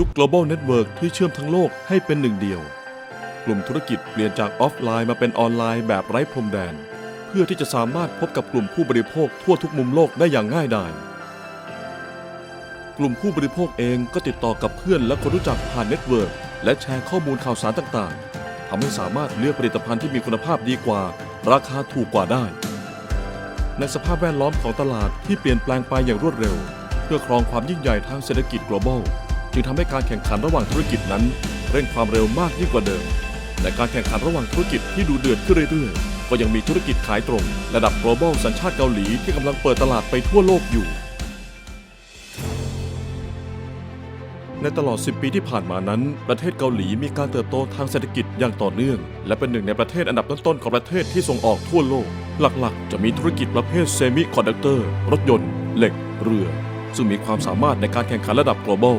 ยุค global network ที่เชื่อมทั้งโลกให้เป็นหนึ่งเดียว กลุ่มธุรกิจเปลี่ยนจากออฟไลน์มาเป็นออนไลน์แบบไร้พรมแดน เพื่อที่จะสามารถพบกับกลุ่มผู้บริโภคทั่วทุกมุมโลกได้อย่างง่ายดายกลุ่มผู้บริโภคเองก็ติดต่อกับเพื่อนและคนรู้จักผ่านเน็ตเวิร์กและแชร์ข้อมูลข่าวสารต่างๆทำให้สามารถเลือกผลิตภัณฑ์ที่มีคุณภาพดีกว่า ราคาถูกกว่าได้ ในสภาพแวดล้อมของตลาดที่เปลี่ยนแปลงไปอย่างรวดเร็ว เพื่อครองความยิ่งใหญ่ทางเศรษฐกิจ global จึงทำให้การแข่งขันระหว่างธุรกิจนั้น เร่งความเร็วมากยิ่งกว่าเดิม และการแข่งขันระหว่างธุรกิจที่ดูเดือดขึ้นเรื่อยๆ ก็ยังมีธุรกิจขายตรง ระดับ global สัญชาติเกาหลีที่กำลังเปิดตลาดไปทั่วโลกอยู่ ในตลอด 10 ปีที่ผ่านมานั้น ประเทศเกาหลีมีการเติบโตทางเศรษฐกิจอย่างต่อเนื่อง และเป็นหนึ่งในประเทศอันดับต้นๆของประเทศที่ส่งออกทั่วโลก หลักๆ จะมีธุรกิจประเภทเซมิคอนดักเตอร์รถยนต์ เหล็ก เรือซึ่งมีความสามารถในการแข่งขันระดับ global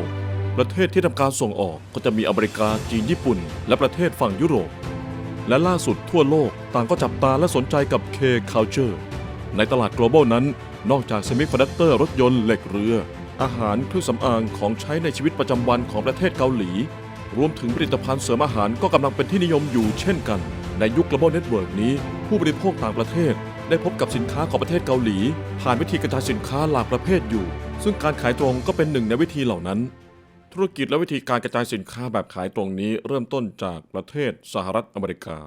ประเทศที่ทำการส่งออกก็จะมีอเมริกาจีนญี่ปุ่น และประเทศฝั่งยุโรป และล่าสุดทั่วโลกต่างก็จับตาและสนใจกับ K Culture ในตลาด global นั้น นอกจากเซมิคอนดักเตอร์รถยนต์เหล็กเรือ อาหารเครื่องสำอางของใช้ในชีวิตประจำวันของประเทศเกาหลี รวมถึงผลิตภัณฑ์เสริมอาหารก็กำลังเป็นที่นิยมอยู่เช่นกัน ในยุค global network นี้ ผู้บริโภคต่างประเทศ ได้พบกับสินค้าของประเทศเกาหลี ผ่านวิธีกระจายสินค้าหลากประเภทอยู่ ซึ่งการขายตรงก็เป็นหนึ่งในวิธีเหล่านั้น ธุรกิจและวิธีการกระจายสินค้าแบบขายตรงนี้ เริ่มต้นจากประเทศสหรัฐอเมริกา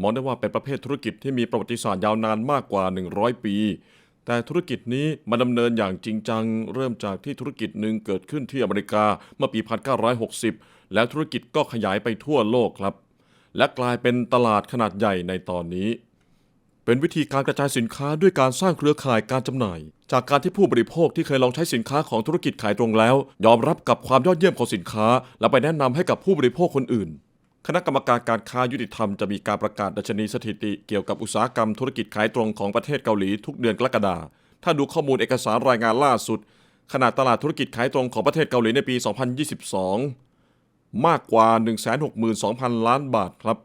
มองได้ว่าเป็นประเภทธุรกิจที่มีประวัติศาสตร์ยาวนานมากกว่า 100 ปี แต่ธุรกิจนี้มาดำเนินอย่างจริงจัง เริ่มจากที่ธุรกิจหนึ่งเกิดขึ้นที่อเมริกาเมื่อปี 1960 แล้วธุรกิจก็ขยายไปทั่วโลกครับ และกลายเป็นตลาดขนาดใหญ่ในตอนนี้ เป็นวิธีการกระจายสินค้าด้วยการสร้างเครือข่ายการจำหน่าย จากการที่ผู้บริโภคที่เคยลองใช้สินค้าของธุรกิจขายตรงแล้ว ยอมรับกับความยอดเยี่ยมของสินค้า และไปแนะนำให้กับผู้บริโภคคนอื่น คณะกรรมการการค้ายุติธรรมจะมีการประกาศดัชนีสถิติเกี่ยวกับอุตสาหกรรมธุรกิจขายตรงของประเทศเกาหลีทุกเดือนกรกฎาคมถ้าดูข้อมูลเอกสารรายงานล่าสุด ขนาดตลาดธุรกิจขายตรงของประเทศเกาหลีในปี 2022 มากกว่า 162,000 ล้านบาทครับ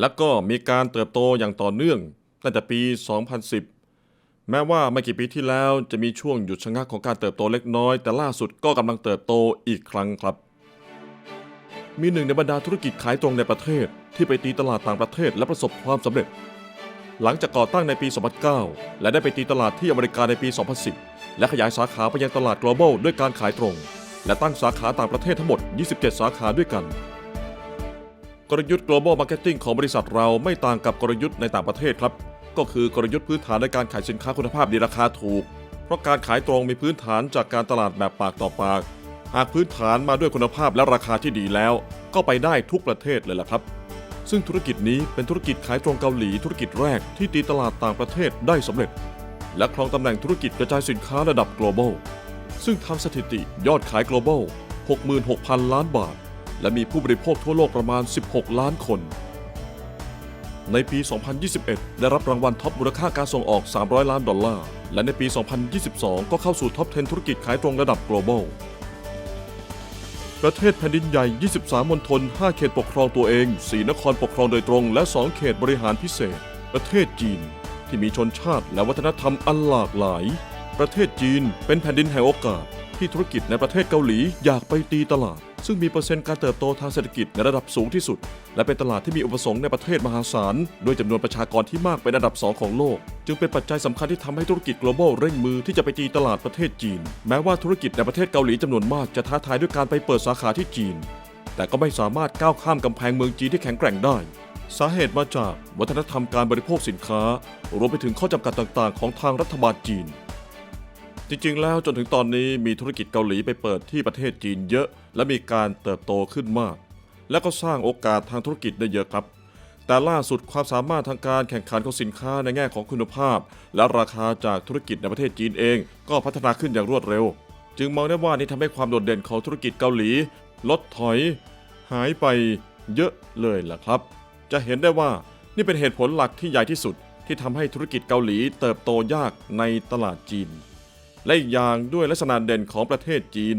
แล้วก็มีการเติบโตอย่างต่อเนื่อง ตั้งแต่ปี 2010 แม้ว่าไม่กี่ปีที่แล้วจะมีช่วงหยุดชะงักของการเติบโตเล็กน้อย แต่ล่าสุดก็กำลังเติบโตอีกครั้งครับ มีหนึ่งในบรรดาธุรกิจขายตรงในประเทศ ที่ไปตีตลาดต่างประเทศและประสบความสำเร็จ หลังจากก่อตั้งในปี 2009 และได้ไปตีตลาดที่อเมริกาในปี 2010 และขยายสาขาไปยังตลาด global ด้วยการขายตรง และตั้งสาขาต่างประเทศทั้งหมด 27 สาขาด้วยกันกลยุทธ์ global marketing ของบริษัทเราไม่ต่างกับกลยุทธ์ในต่างประเทศครับ ก็คือกลยุทธ์พื้นฐานในการขายสินค้าคุณภาพดีราคาถูก เพราะการขายตรงมีพื้นฐานจากการตลาดแบบปากต่อปาก หากพื้นฐานมาด้วยคุณภาพและราคาที่ดีแล้ว ก็ไปได้ทุกประเทศเลยล่ะครับ ซึ่งธุรกิจนี้เป็นธุรกิจขายตรงเกาหลีธุรกิจแรกที่ตีตลาดต่างประเทศได้สำเร็จ และครองตำแหน่งธุรกิจกระจายสินค้าระดับ global ซึ่งทำสถิติยอดขาย global 66,000 ล้านบาท และมีผู้บริโภคทั่วโลกประมาณ 16 ล้านคน ในปี 2021 ได้รับรางวัลท็อปมูลค่าการส่งออก 300 ล้านดอลลาร์ และในปี 2022 ก็เข้าสู่ท็อป 10 ธุรกิจขายตรงระดับ global ประเทศแผ่นดินใหญ่ 23 มณฑล 5 เขตปกครองตัวเอง 4 นครปกครองโดยตรง และ 2 เขตบริหารพิเศษ ประเทศจีน ที่มีชนชาติและวัฒนธรรมอันหลากหลาย ประเทศจีนเป็นแผ่นดินแห่งโอกาส ที่ธุรกิจในประเทศเกาหลีอยากไปตีตลาด ซึ่งมีเปอร์เซ็นต์การเติบโตทางเศรษฐกิจในระดับสูงที่สุด และเป็นตลาดที่มีอุปสงค์ในประเทศมหาศาลด้วยจำนวนประชากรที่มากเป็นอันดับสองของโลก จึงเป็นปัจจัยสำคัญที่ทำให้ธุรกิจ global เร่งมือที่จะไปตีตลาดประเทศจีน แม้ว่าธุรกิจในประเทศเกาหลีจำนวนมากจะท้าทายด้วยการไปเปิดสาขาที่จีน แต่ก็ไม่สามารถก้าวข้ามกำแพงเมืองจีนที่แข็งแกร่งได้สาเหตุมาจากวัฒนธรรมการบริโภคสินค้า รวมไปถึงข้อจำกัดต่างๆ ของทางรัฐบาลจีน จริงๆ แล้วจนถึงตอนนี้มีธุรกิจเกาหลีไปเปิดที่ประเทศจีนเยอะ และมีการเติบโตขึ้นมาก และก็สร้างโอกาสทางธุรกิจได้เยอะครับ แต่ล่าสุดความสามารถทางการแข่งขันของสินค้าในแง่ของคุณภาพ และราคาจากธุรกิจในประเทศจีนเอง ก็พัฒนาขึ้นอย่างรวดเร็ว จึงมองได้ว่านี่ทำให้ความโดดเด่นของธุรกิจเกาหลี ลดถอย หายไปเยอะเลยล่ะครับ จะเห็นได้ว่านี่เป็นเหตุผลหลักที่ใหญ่ที่สุดที่ทำให้ธุรกิจเกาหลีเติบโตยากในตลาดจีน และอีกอย่างด้วยลักษณะเด่นของประเทศจีน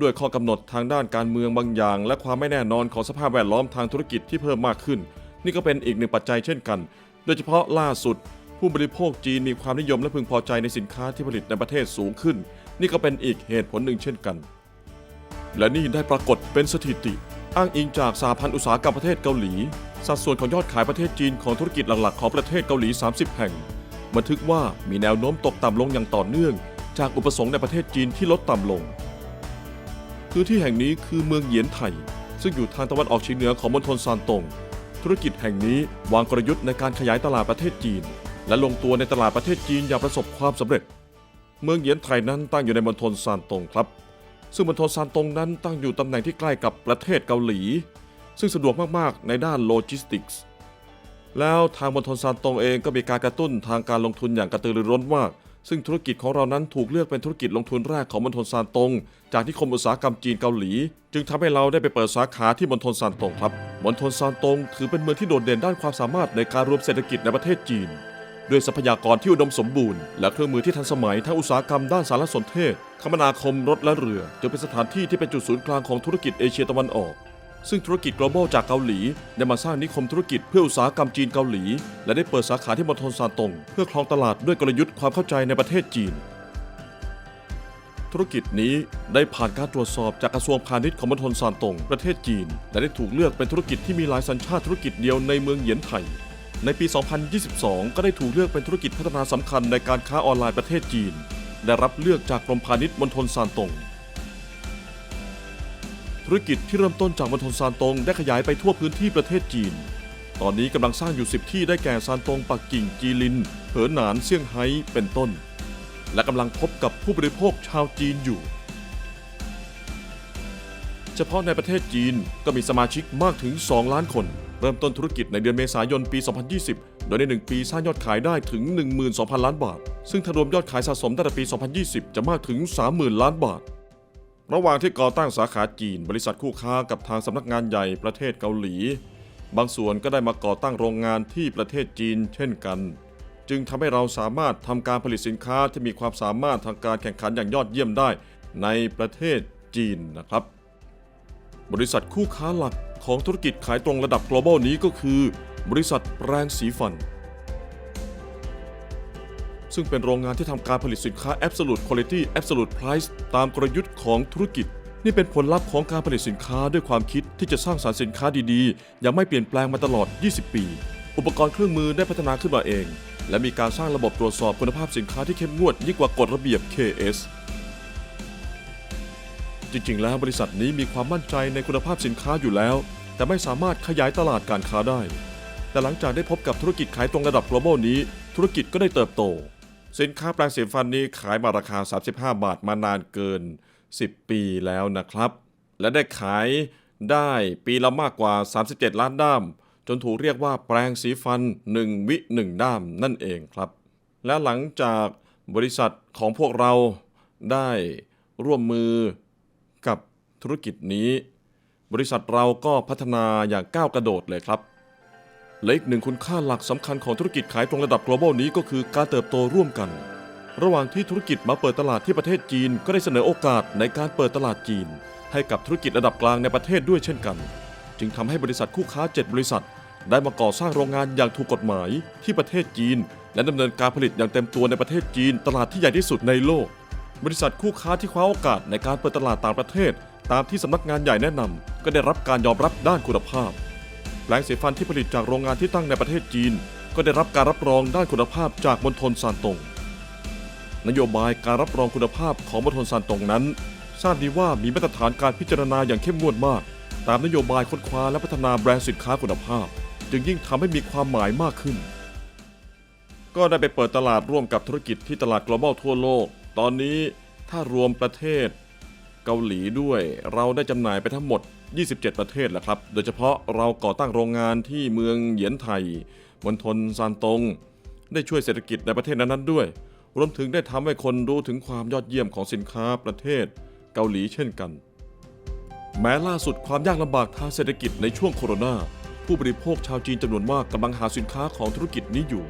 ด้วยข้อกำหนดทางด้านการเมืองบางอย่าง และความไม่แน่นอนของสภาพแวดล้อมทางธุรกิจที่เพิ่มมากขึ้น นี่ก็เป็นอีกหนึ่งปัจจัยเช่นกัน โดยเฉพาะล่าสุด ผู้บริโภคจีนมีความนิยมและพึงพอใจในสินค้าที่ผลิตในประเทศสูงขึ้น นี่ก็เป็นอีกเหตุผลหนึ่งเช่นกัน และนี่ได้ปรากฏเป็นสถิติ อ้างอิงจากสหพันธ์อุตสาหกรรมประเทศเกาหลี สัดส่วนของยอดขายประเทศจีนของธุรกิจหลักๆของประเทศเกาหลี 30 แห่ง บันทึกว่ามีแนวโน้มตกต่ำลงอย่างต่อเนื่อง จากอุปสงค์ในประเทศจีนที่ลดต่ำลง พื้นที่แห่งนี้คือเมืองเหยียนไถซึ่งอยู่ทางตะวันออกเฉียงเหนือของมณฑลซานตง ธุรกิจแห่งนี้วางกลยุทธ์ในการขยายตลาดประเทศจีน และลงตัวในตลาดประเทศจีนอย่างประสบความสำเร็จ เมืองเหยียนไถนั้นตั้งอยู่ในมณฑลซานตงครับ ซึ่งมณฑลซานตงนั้นตั้งอยู่ตำแหน่งที่ใกล้กับประเทศเกาหลี ซึ่งสะดวกมากๆในด้านโลจิสติกส์ แล้วทางมณฑลซานตงเองก็มีการกระตุ้นทางการลงทุนอย่างกระตือรือร้นมาก ซึ่งธุรกิจของเรานั้นถูกเลือกเป็นธุรกิจลงทุนแรกของมณฑลซานตง จากนิคมอุตสาหกรรมจีนเกาหลี จึงทำให้เราได้ไปเปิดสาขาที่มณฑลซานตงครับมณฑลซานตงถือเป็นเมืองที่โดดเด่นด้านความสามารถในการรวมเศรษฐกิจในประเทศจีน ด้วยทรัพยากรที่อุดมสมบูรณ์และเครื่องมือที่ทันสมัยทั้งอุตสาหกรรมด้านสารสนเทศ คมนาคมรถและเรือจึงเป็นสถานที่ที่เป็นจุดศูนย์กลางของธุรกิจเอเชียตะวันออก ซึ่งธุรกิจ global จากเกาหลี ได้มาสร้างนิคมธุรกิจเพื่ออุตสาหกรรมจีนเกาหลี และได้เปิดสาขาที่มณฑลซานตงเพื่อครองตลาดด้วยกลยุทธ์ความเข้าใจในประเทศจีน ธุรกิจนี้ได้ผ่านการตรวจสอบจากกระทรวงพาณิชย์ของมณฑลซานตงประเทศจีน และได้ถูกเลือกเป็นธุรกิจที่มีหลายสัญชาติธุรกิจเดียวในเมืองเหยียนไถในปี 2022 ก็ได้ถูกเลือกเป็นธุรกิจพัฒนาสำคัญในการค้าออนไลน์ประเทศจีน ได้รับเลือกจากกรมพาณิชย์มณฑลซานตง ธุรกิจที่เริ่มต้นจากมณฑลซานตงได้ขยายไปทั่วพื้นที่ประเทศจีน ตอนนี้กำลังสร้างอยู่ 10 ที่ได้แก่ซานตงปักกิ่งจีลินเหอหนานเซี่ยงไฮ้เป็นต้น และกำลังพบกับผู้บริโภคชาวจีนอยู่ เฉพาะในประเทศจีนก็มีสมาชิกมากถึง 2 ล้านคน เริ่มต้นธุรกิจในเดือนเมษายนปี 2020 โดยใน 1 ปีสร้างยอดขายได้ถึง 12,000 ล้านบาท ซึ่งถ้ารวมยอดขายสะสมตั้งแต่ปี 2020 จะมากถึง 30,000 ล้านบาท ระหว่างที่ก่อตั้งสาขาจีน บริษัทคู่ค้ากับทางสำนักงานใหญ่ประเทศเกาหลี บางส่วนก็ได้มาก่อตั้งโรงงานที่ประเทศจีน เช่นกัน จึงทำให้เราสามารถทำการผลิตสินค้าที่มีความสามารถทางการแข่งขันอย่างยอดเยี่ยมได้ในประเทศจีนนะครับ บริษัทคู่ค้าหลักของธุรกิจขายตรงระดับ global นี้ก็คือ บริษัทแปรงสีฟัน ซึ่งเป็นโรงงานที่ทำการผลิตสินค้า Absolute Quality Absolute Price ตามกลยุทธ์ของธุรกิจ นี่เป็นผลลัพธ์ของการผลิตสินค้าด้วยความคิดที่จะสร้างสารรค์สินค้าดีๆ อย่างไม่เปลี่ยนแปลงมาตลอด 20 ปี อุปกรณ์เครื่องมือได้พัฒนาขึ้นมาเอง และมีการสร้างระบบตรวจสอบคุณภาพสินค้าที่เข้มงวดยิ่งกว่ากฎระเบียบ KS จริงๆ แล้วบริษัทนี้มีความมั่นใจในคุณภาพสินค้าอยู่แล้ว แต่ไม่สามารถขยายตลาดการค้าได้ แต่หลังจากได้พบกับธุรกิจขายตรงระดับ global นี้ ธุรกิจก็ได้เติบโต สินค้าแปรงสีฟันนี้ขายมาราคา 35 บาทมานานเกิน 10 ปีแล้วนะครับ และได้ขายได้ปีละมากกว่า 37 ล้านด้าม จนถูกเรียกว่าแปรงสีฟัน 1 วิ 1 ด้ามนั่นเองครับ และหลังจากบริษัทของพวกเราได้ร่วมมือกับธุรกิจนี้ บริษัทเราก็พัฒนาอย่างก้าวกระโดดเลยครับ และอีกหนึ่งคุณค่าหลักสำคัญของธุรกิจขายตรงระดับ global นี้ก็คือการเติบโตร่วมกัน ระหว่างที่ธุรกิจมาเปิดตลาดที่ประเทศจีน ก็ได้เสนอโอกาสในการเปิดตลาดจีน ให้กับธุรกิจระดับกลางในประเทศด้วยเช่นกัน จึงทำให้บริษัทคู่ค้า 7 บริษัท ได้มาก่อสร้างโรงงานอย่างถูกกฎหมายที่ประเทศจีน และดำเนินการผลิตอย่างเต็มตัวในประเทศจีน ตลาดที่ใหญ่ที่สุดในโลก บริษัทคู่ค้าที่คว้าโอกาสในการเปิดตลาดต่างประเทศ ตามที่สำนักงานใหญ่แนะนำก็ได้รับการยอมรับด้านคุณภาพ ลงสีฟันที่ผลิตจากโรงงานที่ตั้งในประเทศจีน ก็ได้รับการรับรองด้านคุณภาพจากมณฑลซานตง นโยบายการรับรองคุณภาพของมณฑลซานตงนั้น ทราบดีว่ามีมาตรฐานการพิจารณาอย่างเข้มงวดมาก ตามนโยบายค้นคว้าและพัฒนาแบรนด์สินค้าคุณภาพ จึงยิ่งทำให้มีความหมายมากขึ้น ก็ได้ไปเปิดตลาดร่วมกับธุรกิจที่ตลาด global ทั่วโลก ตอนนี้ถ้ารวมประเทศ เกาหลีด้วย เราได้จำหน่ายไปทั้งหมด 27 ประเทศแล้วครับ โดยเฉพาะเราก่อตั้งโรงงานที่เมืองเหยียนไทยมณฑลซานตง ได้ช่วยเศรษฐกิจในประเทศนั้นๆด้วย รวมถึงได้ทำให้คนรู้ถึงความยอดเยี่ยมของสินค้าประเทศเกาหลีเช่นกัน แม้ล่าสุดความยากลำบากทางเศรษฐกิจในช่วงโควิดผู้บริโภคชาวจีนจำนวนมากกำลังหาสินค้าของธุรกิจนี้อยู่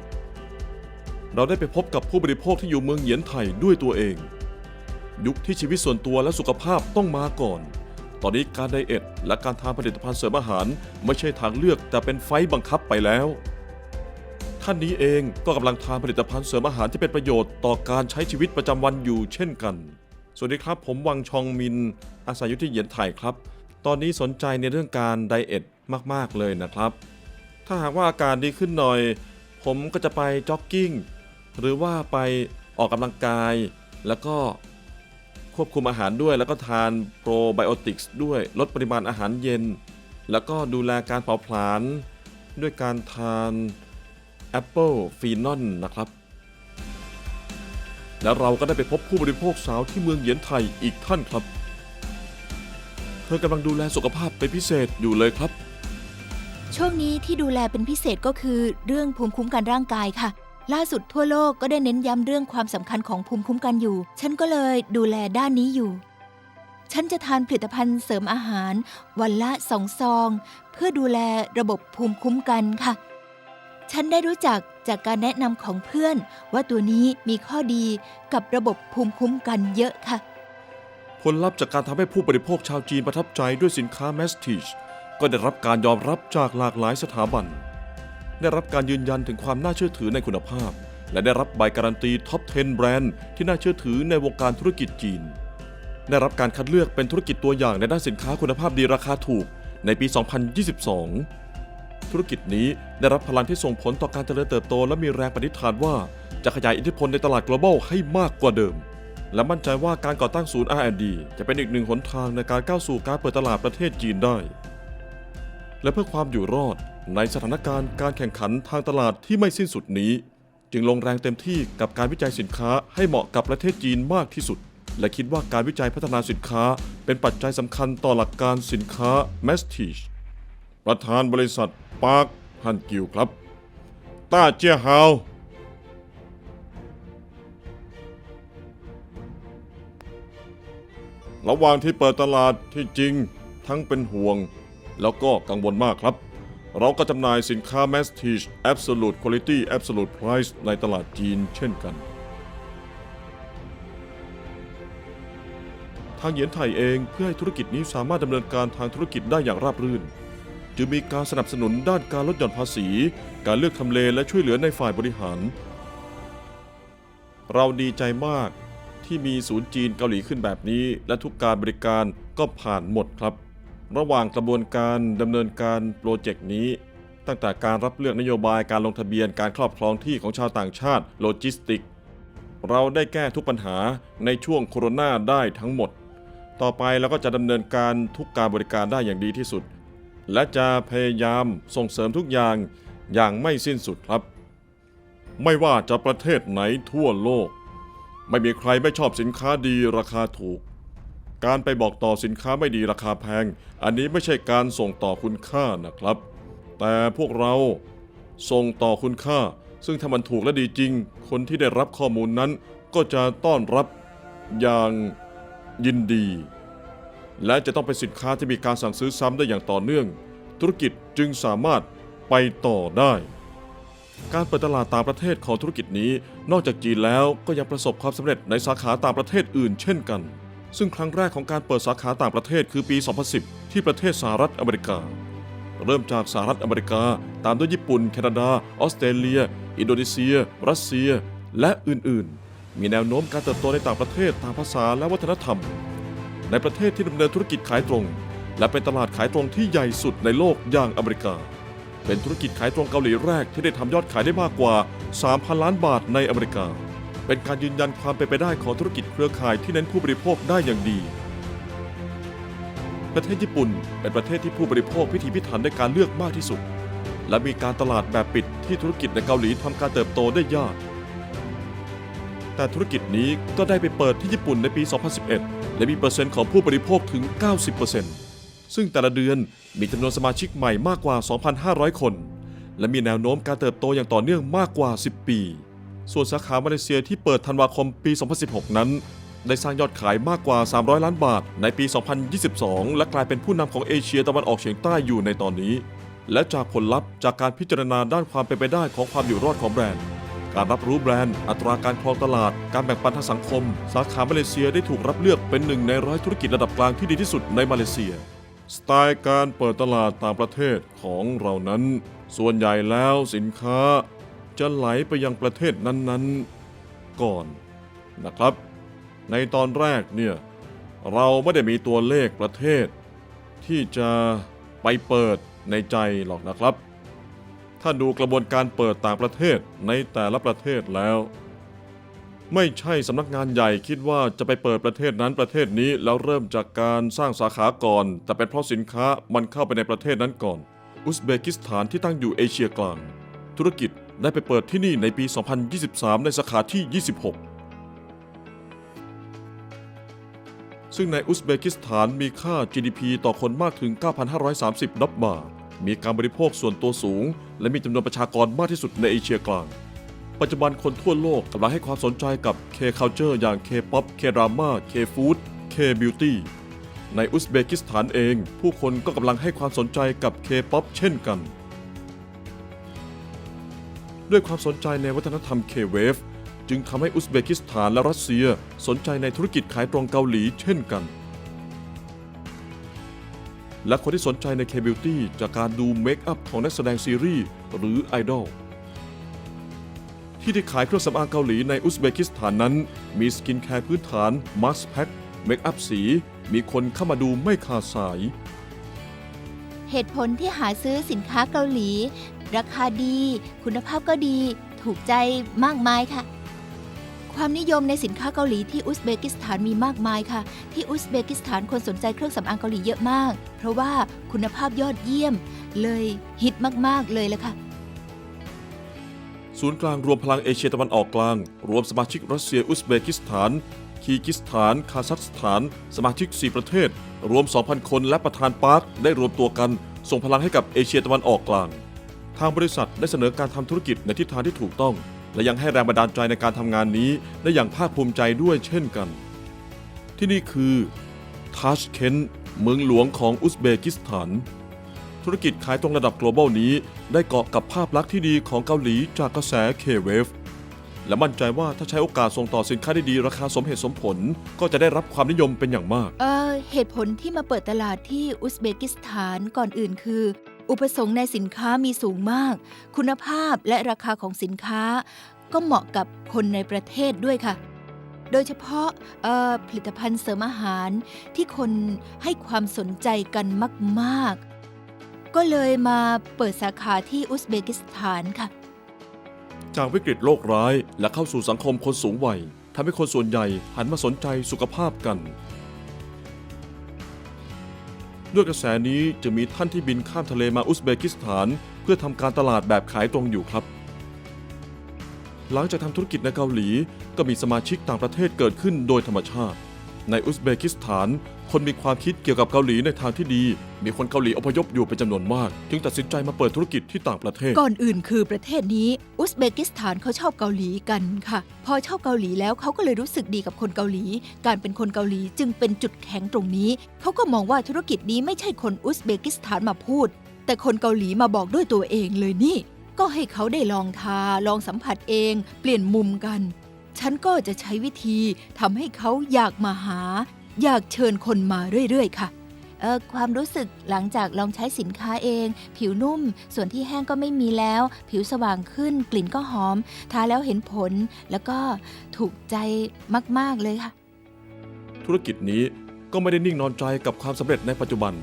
เราได้ไปพบกับผู้บริโภคที่อยู่เมืองเหยียนไทยด้วยตัวเอง ยุคที่ชีวิตส่วนตัวและสุขภาพต้องมาก่อน ตอนนี้การไดเอทและการทานผลิตภัณฑ์เสริมอาหาร ไม่ใช่ทางเลือกแต่เป็นไฟบังคับไปแล้ว ท่านนี้เองก็กำลังทานผลิตภัณฑ์เสริมอาหารที่เป็นประโยชน์ต่อการใช้ชีวิตประจำวันอยู่เช่นกัน สวัสดีครับ ผมวังชองมิน อาศัยอยู่ที่เหยียนไถ่ครับ ตอนนี้สนใจในเรื่องการไดเอทมากๆเลยนะครับ ถ้าหากว่าอาการดีขึ้นหน่อย ผมก็จะไปจ็อกกิ้งหรือว่าไปออกกำลังกาย แล้วก็ ควบคุมอาหารด้วยแล้วก็ทานโปรไบโอติกส์ด้วยลดปริมาณอาหารเย็น แล้วก็ดูแลการเผาผลาญด้วยการทานแอปเปิลฟีนอนนะครับ และเราก็ได้ไปพบผู้บริโภคสาวที่เมืองเหยียนไทยอีกท่านครับ เธอกำลังดูแลสุขภาพเป็นพิเศษอยู่เลยครับ ช่วงนี้ที่ดูแลเป็นพิเศษก็คือเรื่องภูมิคุ้มกันร่างกายค่ะ ล่าสุดทั่วโลกก็ได้เน้นย้ำเรื่องความสำคัญของภูมิคุ้มกันอยู่ ฉันก็เลยดูแลด้านนี้อยู่ ฉันจะทานผลิตภัณฑ์เสริมอาหาร วันละสองซอง เพื่อดูแลระบบภูมิคุ้มกันค่ะ ฉันได้รู้จักจากการแนะนำของเพื่อน ว่าตัวนี้มีข้อดีกับระบบภูมิคุ้มกันเยอะค่ะ ผลลัพธ์จากการทำให้ผู้บริโภคชาวจีนประทับใจด้วยสินค้า m a s t i c h ก็ได้รับการยอมรับจากหลากหลายสถาบัน ได้รับการยืนยันถึงความน่าเชื่อถือในคุณภาพ และได้รับใบการันตีท็อป 10 แบรนด์ที่น่าเชื่อถือในวงการธุรกิจจีน ได้รับการคัดเลือกเป็นธุรกิจตัวอย่างในด้านสินค้าคุณภาพดีราคาถูกในปี 2022 ธุรกิจนี้ได้รับพลังที่ส่งผลต่อการเจริญเติบโต และมีแรงปณิธานว่าจะขยายอิทธิพลในตลาด global ให้มากกว่าเดิม และมั่นใจว่าการก่อตั้งศูนย์ R&D จะเป็นอีกหนึ่งหนทางในการก้าวสู่การเปิดตลาดประเทศจีนได้ และเพื่อความอยู่รอดในสถานการณ์การแข่งขันทางตลาดที่ไม่สิ้นสุดนี้ จึงลงแรงเต็มที่กับการวิจัยสินค้าให้เหมาะกับประเทศจีนมากที่สุด และคิดว่าการวิจัยพัฒนาสินค้า เป็นปัจจัยสำคัญต่อหลักการสินค้า m a s t i c h ประธานบริษัทปาร์คฮันกิวครับต้าเจียฮาวระหว่างที่เปิดตลาดที่จริงทั้งเป็นห่วง แล้วก็กังวลมากครับ เราก็จำหน่ายสินค้า m a s t i c h Absolute Quality Absolute Price ในตลาดจีนเช่นกัน ทางเหยียนไทยเองเพื่อให้ธุรกิจนี้สามารถดำเนินการทางธุรกิจได้อย่างราบรื่น จึงมีการสนับสนุนด้านการลดหย่อนภาษี การเลือกทำเลและช่วยเหลือในฝ่ายบริหาร เราดีใจมากที่มีศูนย์จีนเกาหลีขึ้นแบบนี้ และทุกการบริการก็ผ่านหมดครับ ระหว่างกระบวนการดำเนินการโปรเจกต์นี้ ตั้งแต่การรับเลือกนโยบายการลงทะเบียนการครอบครองที่ของชาวต่างชาติโลจิสติก เราได้แก้ทุกปัญหาในช่วงโควิดได้ทั้งหมด ต่อไปเราก็จะดำเนินการทุกการบริการได้อย่างดีที่สุด และจะพยายามส่งเสริมทุกอย่างอย่างไม่สิ้นสุดครับ ไม่ว่าจะประเทศไหนทั่วโลก ไม่มีใครไม่ชอบสินค้าดีราคาถูก การไปบอกต่อสินค้าไม่ดีราคาแพง อันนี้ไม่ใช่การส่งต่อคุณค่านะครับ แต่พวกเราส่งต่อคุณค่า ซึ่งถ้ามันถูกและดีจริง คนที่ได้รับข้อมูลนั้นก็จะต้อนรับอย่างยินดี และจะต้องเป็นสินค้าที่มีการสั่งซื้อซ้ำได้อย่างต่อเนื่อง ธุรกิจจึงสามารถไปต่อได้ การเปิดตลาดต่างประเทศของธุรกิจนี้ นอกจากจีนแล้วก็ยังประสบความสำเร็จในสาขาต่างประเทศอื่นเช่นกัน ซึ่งครั้งแรกของการเปิดสาขาต่างประเทศคือปี 2010 ที่ประเทศสหรัฐอเมริกา เริ่มจากสหรัฐอเมริกา ตามด้วยญี่ปุ่น แคนาดา ออสเตรเลีย อินโดนีเซีย รัสเซีย และอื่นๆ มีแนวโน้มการเติบโตในต่างประเทศตามภาษาและวัฒนธรรม ในประเทศที่ดำเนินธุรกิจขายตรง และเป็นตลาดขายตรงที่ใหญ่สุดในโลกอย่างอเมริกา เป็นธุรกิจขายตรงเกาหลีแรกที่ได้ทำยอดขายได้มากกว่า 3,000 ล้านบาทในอเมริกา เป็นการยืนยันความเป็นไปได้ของธุรกิจเครือข่ายที่เน้นผู้บริโภคได้อย่างดี ประเทศญี่ปุ่นเป็นประเทศที่ผู้บริโภคพิถีพิถันในการเลือกมากที่สุด และมีการตลาดแบบปิดที่ธุรกิจในเกาหลีทำการเติบโตได้ยาก แต่ธุรกิจนี้ก็ได้ไปเปิดที่ญี่ปุ่นในปี 2011 และมีเปอร์เซ็นต์ของผู้บริโภคถึง 90%ซึ่งแต่ละเดือนมีจำนวนสมาชิกใหม่มากกว่า 2,500 คน และมีแนวโน้มการเติบโตอย่างต่อเนื่องมากกว่า 10 ปี ส่วนสาขามาเลเซียที่เปิดธันวาคมปี 2016 นั้น ได้สร้างยอดขายมากกว่า 300 ล้านบาทในปี 2022 และกลายเป็นผู้นำของเอเชียตะวันออกเฉียงใต้อยู่ในตอนนี้ และจากผลลัพธ์จากการพิจารณาด้านความเป็นไปได้ของความอยู่รอดของแบรนด์ การรับรู้แบรนด์ อัตราการครองตลาด การแบ่งปันทางสังคม สาขามาเลเซียได้ถูกรับเลือกเป็นหนึ่งในร้อยธุรกิจระดับกลางที่ดีที่สุดในมาเลเซียสไตล์การเปิดตลาดต่างประเทศของเรานั้น ส่วนใหญ่แล้วสินค้า จะไหลไปยังประเทศนั้นๆก่อนนะครับ ในตอนแรกเนี่ยเราไม่ได้มีตัวเลขประเทศ ที่จะไปเปิดในใจหรอกนะครับ ถ้าดูกระบวนการเปิดต่างประเทศในแต่ละประเทศแล้ว ไม่ใช่สำนักงานใหญ่คิดว่าจะไปเปิดประเทศนั้นประเทศนี้แล้วเริ่มจากการสร้างสาขาก่อน แต่เป็นเพราะสินค้ามันเข้าไปในประเทศนั้นก่อน อุซเบกิสถานที่ตั้งอยู่เอเชียกลาง ธุรกิจ ได้ไปเปิดที่นี่ในปี 2023 ในสาขาที่ 26 ซึ่งในอุซเบกิสถานมีค่า GDP ต่อคนมากถึง 9,530ดอลบาร์มีการบริโภคส่วนตัวสูง และมีจำนวนประชากรมากที่สุดในเอเชียกลาง ปัจจุบันคนทั่วโลกกำลังให้ความสนใจกับ K-culture อย่าง K-pop K-drama K-food K-beauty ในอุซเบกิสถานเอง ผู้คนก็กำลังให้ความสนใจกับ K-pop เช่นกัน ด้วยความสนใจในวัฒนธรรม K-wave จึงทำให้อุซเบกิสถานและรัสเซียสนใจในธุรกิจขายตรงเกาหลีเช่นกัน และคนที่สนใจใน K-beauty จากการดูเมคอัพของนักแสดงซีรีส์หรือไอดอลที่ที่ขายเครื่องสำอางเกาหลีในอุซเบกิสถานนั้น มีสกินแคร์พื้นฐานมาสแพ็คเมคอัพสี มีคนเข้ามาดูไม่ขาดสาย เหตุผลที่หาซื้อสินค้าเกาหลี ราคาดี คุณภาพก็ดี ถูกใจมากมายค่ะ ความนิยมในสินค้าเกาหลีที่อุซเบกิสถานมีมากมายค่ะ ที่อุซเบกิสถานคนสนใจเครื่องสำอางเกาหลีเยอะมาก เพราะว่าคุณภาพยอดเยี่ยม เลยฮิตมากๆเลยละค่ะศูนย์กลางรวมพลังเอเชียตะวันออกกลาง รวมสมาชิกรัสเซียอุซเบกิสถาน คีกิสถาน คาซัคสถาน สมาชิก 4 ประเทศ รวม 2,000 คนและประธานปาร์คได้รวมตัวกัน ส่งพลังให้กับเอเชียตะวันออกกลาง ทางบริษัทได้เสนอการทำธุรกิจในทิศทางที่ถูกต้อง และยังให้แรงบันดาลใจในการทำงานนี้ได้อย่างภาคภูมิใจด้วยเช่นกัน ที่นี่คือทัชเคนเมืองหลวงของอุซเบกิสถาน ธุรกิจขายตรงระดับ global นี้ได้เกาะกับภาพลักษณ์ที่ดีของเกาหลีจากกระแส K-Wave และมั่นใจว่าถ้าใช้โอกาสส่งต่อสินค้าได้ดีราคาสมเหตุสมผล ก็จะได้รับความนิยมเป็นอย่างมาก เออเหตุผลที่มาเปิดตลาดที่อุซเบกิสถานก่อนอื่นคือ อุปสงค์ในสินค้ามีสูงมาก คุณภาพและราคาของสินค้า ก็เหมาะกับคนในประเทศด้วยค่ะ โดยเฉพาะผลิตภัณฑ์เสริมอาหารที่คนให้ความสนใจกันมาก ๆ ก็เลยมาเปิดสาขาที่อุซเบกิสถานค่ะ จากวิกฤตโรคร้ายและเข้าสู่สังคมคนสูงวัยทำให้คนส่วนใหญ่หันมาสนใจสุขภาพกัน ด้วยกระแสนี้จะมีท่านที่บินข้ามทะเลมาอุซเบกิสถาน เพื่อทำการตลาดแบบขายตรงอยู่ครับ หลังจากทำธุรกิจในเกาหลี ก็มีสมาชิกต่างประเทศเกิดขึ้นโดยธรรมชาติ ในอุซเบกิสถาน คนมีความคิดเกี่ยวกับเกาหลีในทางที่ดี มีคนเกาหลีอพยพอยู่เป็นจำนวนมาก จึงตัดสินใจมาเปิดธุรกิจที่ต่างประเทศ ก่อนอื่นคือประเทศนี้ อุซเบกิสถานเขาชอบเกาหลีกันค่ะ พอชอบเกาหลีแล้วเขาก็เลยรู้สึกดีกับคนเกาหลี การเป็นคนเกาหลีจึงเป็นจุดแข็งตรงนี้ เขาก็มองว่าธุรกิจนี้ไม่ใช่คนอุซเบกิสถานมาพูด แต่คนเกาหลีมาบอกด้วยตัวเองเลยนี่ ก็ให้เขาได้ลองทา ลองสัมผัสเอง เปลี่ยนมุมกัน ฉันก็จะใช้วิธีทำให้เขาอยากมาหา อยากเชิญคนมาเรื่อยๆ ค่ะ เออความรู้สึกหลังจากลองใช้สินค้าเอง ผิวนุ่ม ส่วนที่แห้งก็ไม่มีแล้ว ผิวสว่างขึ้น กลิ่นก็หอม ทาแล้วเห็นผล แล้วก็ถูกใจมากๆเลยค่ะ ธุรกิจนี้ก็ไม่ได้นิ่งนอนใจกับความสำเร็จในปัจจุบัน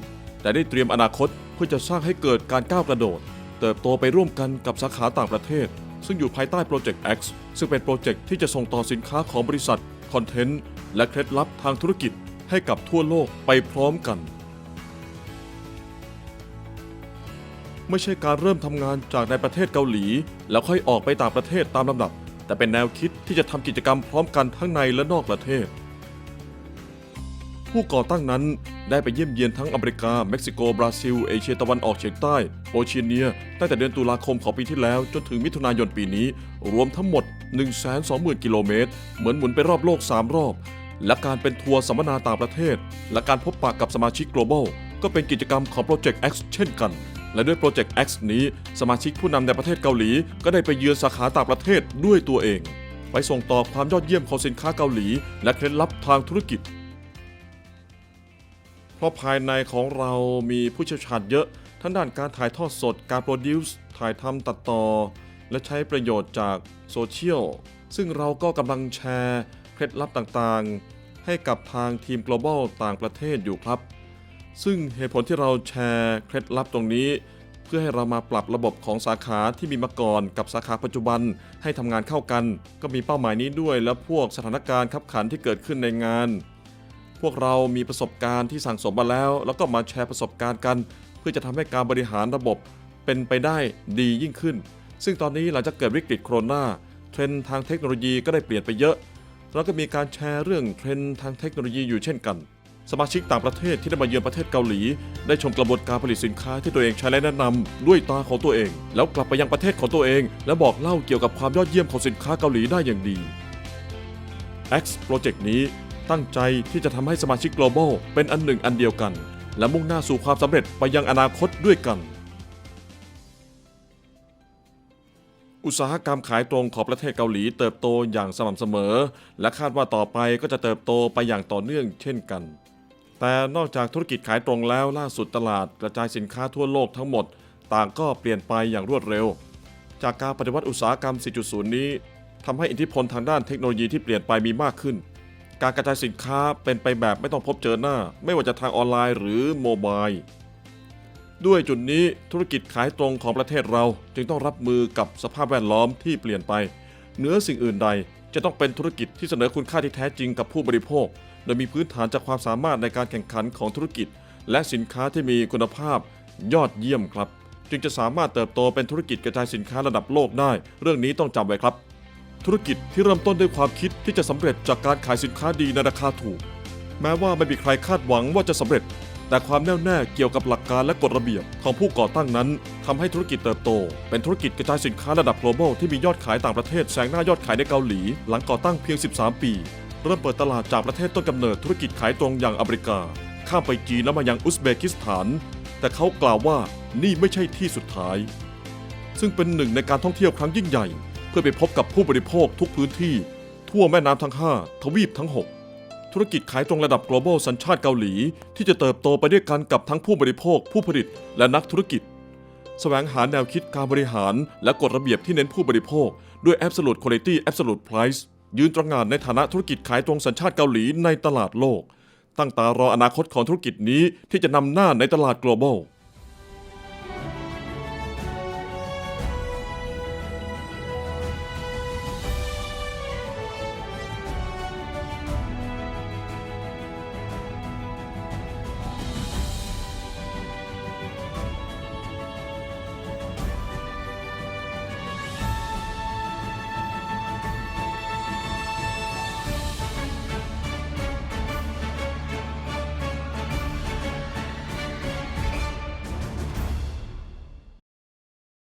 แต่ได้เตรียมอนาคตเพื่อจะสร้างให้เกิดการก้าวกระโดด เติบโตไปร่วมกันกับสาขาต่างประเทศ ซึ่งอยู่ภายใต้โปรเจกต์ X ซึ่งเป็นโปรเจกต์ที่จะส่งต่อสินค้าของบริษัทคอนเทนต์ และเคล็ดลับทางธุรกิจให้กับทั่วโลกไปพร้อมกัน ไม่ใช่การเริ่มทำงานจากในประเทศเกาหลี แล้วค่อยออกไปต่างประเทศตามลำดับ แต่เป็นแนวคิดที่จะทำกิจกรรมพร้อมกันทั้งในและนอกประเทศ ผู้ก่อตั้งนั้นได้ไปเยี่ยมเยียนทั้งอเมริกา เม็กซิโก บราซิล เอเชียตะวันออกเฉียงใต้ โอเชียเนีย ตั้งแต่เดือนตุลาคมของปีที่แล้ว จนถึงมิถุนายนปีนี้ รวมทั้งหมด 120,000 กิโลเมตร เหมือนหมุนไปรอบโลก 3 รอบ และการเป็นทัวร์สัมมนาต่างประเทศ และการพบปะกับสมาชิก global ก็เป็นกิจกรรมของ Project X เช่นกัน และด้วย Project X นี้สมาชิกผู้นำในประเทศเกาหลี ก็ได้ไปเยือนสาขาต่างประเทศด้วยตัวเอง ไปส่งต่อความยอดเยี่ยมของสินค้าเกาหลี และเคล็ดลับทางธุรกิจ เพราะภายในของเรามีผู้เชี่ยวชาญเยอะทั้งด้านการถ่ายทอดสดการโปรดิวซ์ถ่ายทำตัดต่อ และใช้ประโยชน์จากโซเชียลซึ่งเราก็กำลังแชร์ ล็ดลับต่างๆ ให้กับทางทีม global ต่างประเทศอยู่ครับ ซึ่งเหตุผลที่เราแชร์เคล็ดลับตรงนี้ เพื่อให้เรามาปรับระบบของสาขาที่มีมาก่อนกับสาขาปัจจุบันให้ทำงานเข้ากัน ก็มีเป้าหมายนี้ด้วย และพวกสถานการณ์ขับขันที่เกิดขึ้นในงาน พวกเรามีประสบการณ์ที่สั่งสมมาแล้ว แล้วก็มาแชร์ประสบการณ์กัน เพื่อจะทำให้การบริหารระบบเป็นไปได้ดียิ่งขึ้นซึ่งตอนนี้หลังจากเกิดวิกฤตโควิดเทรนด์ทางเทคโนโลยีก็ได้เปลี่ยนไปเยอะ แล้วก็มีการแชร์เรื่องเทรนด์ทางเทคโนโลยีอยู่เช่นกัน สมาชิกต่างประเทศที่ได้มาเยือนประเทศเกาหลี ได้ชมกระบวนการผลิตสินค้าที่ตัวเองใช้และแนะนำด้วยตาของตัวเอง แล้วกลับไปยังประเทศของตัวเอง และบอกเล่าเกี่ยวกับความยอดเยี่ยมของสินค้าเกาหลีได้อย่างดี X Project นี้ตั้งใจที่จะทำให้สมาชิก global เป็นอันหนึ่งอันเดียวกัน และมุ่งหน้าสู่ความสำเร็จไปยังอนาคตด้วยกัน อุตสาหกรรมขายตรงของประเทศเกาหลีเติบโตอย่างสม่ำเสมอ และคาดว่าต่อไปก็จะเติบโตไปอย่างต่อเนื่องเช่นกัน แต่นอกจากธุรกิจขายตรงแล้วล่าสุดตลาดกระจายสินค้าทั่วโลกทั้งหมด ต่างก็เปลี่ยนไปอย่างรวดเร็ว จากการปฏิวัติอุตสาหกรรม 4.0 นี้ทำให้อิทธิพลทางด้านเทคโนโลยีที่เปลี่ยนไปมีมากขึ้น การกระจายสินค้าเป็นไปแบบไม่ต้องพบเจอหน้า ไม่ว่าจะทางออนไลน์หรือโมบาย ด้วยจุดนี้ธุรกิจขายตรงของประเทศเราจึงต้องรับมือกับสภาพแวดล้อมที่เปลี่ยนไปเหนือสิ่งอื่นใดจะต้องเป็นธุรกิจที่เสนอคุณค่าที่แท้จริงกับผู้บริโภค โดยมีพื้นฐานจากความสามารถในการแข่งขันของธุรกิจ และสินค้าที่มีคุณภาพยอดเยี่ยมครับ จึงจะสามารถเติบโตเป็นธุรกิจกระจายสินค้าระดับโลกได้ เรื่องนี้ต้องจำไว้ครับ ธุรกิจที่เริ่มต้นด้วยความคิดที่จะสำเร็จจากการขายสินค้าดีในราคาถูก แม้ว่าไม่มีใครคาดหวังว่าจะสำเร็จ แต่ความแน่วแน่เกี่ยวกับหลักการและกฎระเบียบของผู้ก่อตั้งนั้นทำให้ธุรกิจเติบโต เป็นธุรกิจกระจายสินค้าระดับ global ที่มียอดขายต่างประเทศแซงหน้ายอดขายในเกาหลี หลังก่อตั้งเพียง 13 ปี เริ่มเปิดตลาดจากประเทศต้นกำเนิดธุรกิจขายตรงอย่างอเมริกา ข้ามไปจีนแล้วมายังอุซเบกิสถาน แต่เขากล่าวว่านี่ไม่ใช่ที่สุดท้าย ซึ่งเป็นหนึ่งในการท่องเที่ยวครั้งยิ่งใหญ่ เพื่อไปพบกับผู้บริโภคทุกพื้นที่ ทั่วแม่น้ำทั้ง 5 ทวีปทั้ง 6 ธุรกิจขายตรงระดับ global สัญชาติเกาหลี ที่จะเติบโตไปด้วยกันกับทั้งผู้บริโภค ผู้ผลิต และนักธุรกิจ แสวงหาแนวคิดการบริหาร และกฎระเบียบที่เน้นผู้บริโภค ด้วย absolute quality absolute price ยืนตระงานในฐานะธุรกิจขายตรงสัญชาติเกาหลีในตลาดโลก ตั้งตารออนาคตของธุรกิจนี้ที่จะนำหน้าในตลาด global